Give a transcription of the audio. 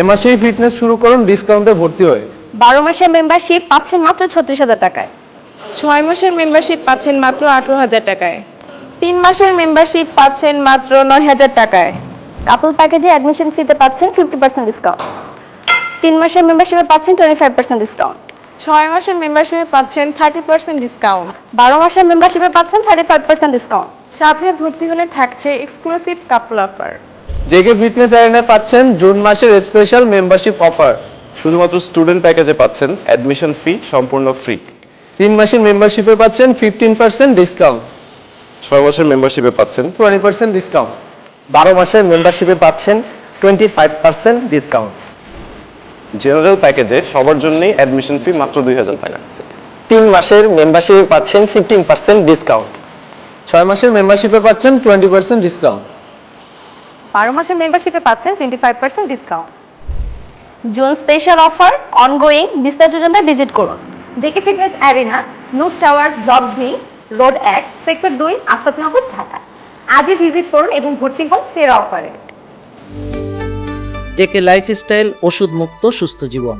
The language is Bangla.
এ মাসেই ফিটনেস শুরু করুন ডিসকাউন্টে ভর্তি হয়ে। বারো মাসের মেম্বারশিপ পাচ্ছেন মাত্র ছত্রিশ হাজার টাকায়। ছয় মাসের মেম্বারশিপ পাচ্ছেন মাত্র আঠারো হাজার টাকায়। তিন মাসের মেম্বারশিপ পাচ্ছেন মাত্র নয় হাজার টাকায়। কাপল প্যাকেজে অ্যাডমিশন ফিতে পাচ্ছেন ফিফটি পার্সেন্ট ডিসকাউন্ট তিন মাসের মেম্বারশিপে পাচ্ছেন টোয়েন্টি ফাইভ পার্সেন্ট ডিসকাউন্ট ছয় মাসের মেম্বারশিপে পাচ্ছেন থার্টি পার্সেন্ট ডিসকাউন্ট বারো মাসের মেম্বারশিপে পাচ্ছেন থার্টি ফাইভ পার্সেন্ট ডিসকাউন্ট সাথে ভর্তি হলে থাকছে exclusive couple offer JK fitness অ্যারেনায় পাচ্ছেন জুন মাসের স্পেশাল মেম্বারশিপ অফার শুধুমাত্র স্টুডেন্ট প্যাকেজে পাচ্ছেন অ্যাডমিশন ফি সম্পূর্ণ ফ্রি তিন মাসের মেম্বারশিপে পাচ্ছেন ফিফটিন পার্সেন্ট ডিসকাউন্ট ছয় মাসের মেম্বারশিপে পাচ্ছেন টোয়েন্টি পার্সেন্ট ডিসকাউন্ট বারো মাসের মেম্বারশিপে পাচ্ছেন twenty five percent discount general প্যাকেজে সবার জন্যই অ্যাডমিশন ফি মাত্র দুই হাজার টাকা। তিন মাসের মেম্বারশিপে পাচ্ছেন ফিফটিন পার্সেন্ট ডিসকাউন্ট ছয় মাসের মেম্বারশিপে পাচ্ছেন টোয়েন্টি পার্সেন্ট ডিসকাউন্ট বারো মাসের মেম্বারশিপে পাচ্ছেন twenty five percent discount June special offer ongoing বিস্তারিত জানতে ভিজিট করুন। জেকে ফিটনেস অ্যারিনা নুস টাওয়ার ব্লক ভি রোড এক সেক্টর দুই আফতাবনগর ঢাকা। আজই ভিজিট করুন এবং ভর্তি হন সেরা অফারে জেকে লাইফস্টাইল ওষুধ মুক্ত সুস্থ জীবন।